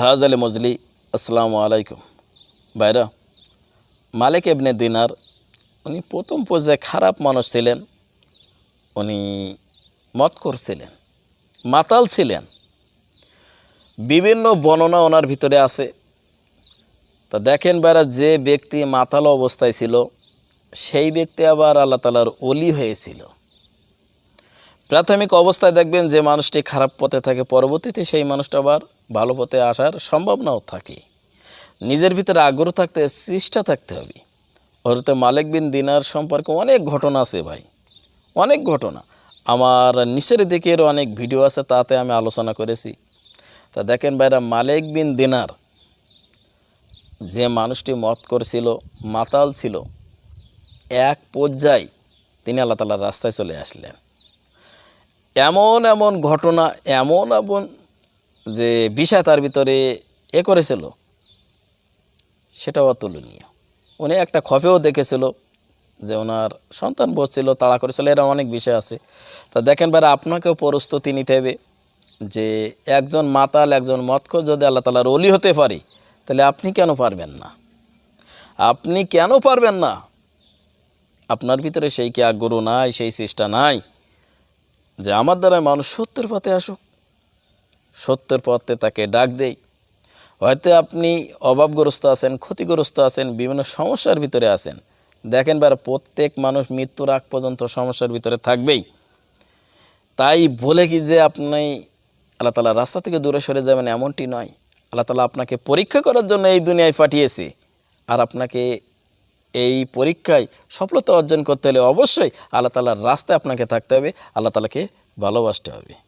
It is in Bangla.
হাজ মজলি, আসসালামু আলাইকুম। ভাইরা, মালিক এবনে দিনার, উনি প্রথম পর্যায়ে খারাপ মানুষ ছিলেন, উনি মত করছিলেন মাতাল ছিলেন। বিভিন্ন বর্ণনা ওনার ভিতরে আছে। তা দেখেন বাইরা যে ব্যক্তি মাতাল অবস্থায় ছিল, সেই ব্যক্তি আবার আল্লাহ তালার অলি হয়েছিল। প্রাথমিক অবস্থায় দেখবেন যে মানুষটি খারাপ পথে থাকে, পরবর্তীতে সেই মানুষটা আবার ভালো পথে আসার সম্ভাবনাও থাকে। নিজের ভিতরে আগ্রহ থাকতে, চেষ্টা থাকতে হবে। হরতে মালিক বিন দিনার সম্পর্কে অনেক ঘটনা আছে ভাই। অনেক ঘটনা। আমার নিচের দিকের অনেক ভিডিও আছে, তাতে আমি আলোচনা করেছি। তা দেখেন ভাইরা, মালিক বিন দিনার যে মানুষটি মত করেছিল, মাতাল ছিল, এক পর্যায়ে তিনি আল্লাহ তালার রাস্তায় চলে আসলেন। এমন এমন ঘটনা, এমন এমন যে বিষয় তার ভিতরে এ করেছিল, সেটাও অতুলনীয়। উনি একটা খপেও দেখেছিল যে ওনার সন্তান বসছিল, তাড়া করেছিল এরা অনেক বিষয় আছে। তা দেখেন বাইরে আপনাকেও প্রস্তুতি নিতে হবে যে একজন মাতাল, একজন মৎকর যদি আল্লাহ তালার অলি হতে পারি, তাহলে আপনি কেন পারবেন না? আপনি কেন পারবেন না? আপনার ভিতরে সেই কি আগ্রহ নাই, সেই চেষ্টা নাই? যে আমার দ্বারা মানুষ সত্যের পথে আসুক। সত্যের পথে তাকে ডাক দেই। হয়তো আপনি অভাবগ্রস্ত আছেন, ক্ষতিগ্রস্ত আছেন, বিভিন্ন সমস্যার ভিতরে আছেন। দেখেন বার প্রত্যেক মানুষ মৃত্যুর আগ পর্যন্ত সমস্যার ভিতরে থাকবেই। তাই বলে কি যে আপনি আল্লাহ তালা রাস্তা থেকে দূরে সরে যাবেন এমনটি নয়। আল্লাহ তালা আপনাকে পরীক্ষা করার জন্য এই দুনিয়ায় পাঠিয়েছে। আর আপনাকে এই পরীক্ষায় সফলতা অর্জন করতে হলে অবশ্যই আল্লাহ তালার রাস্তায় আপনাকে থাকতে হবে। আল্লাহ তালাকে ভালোবাসতে হবে।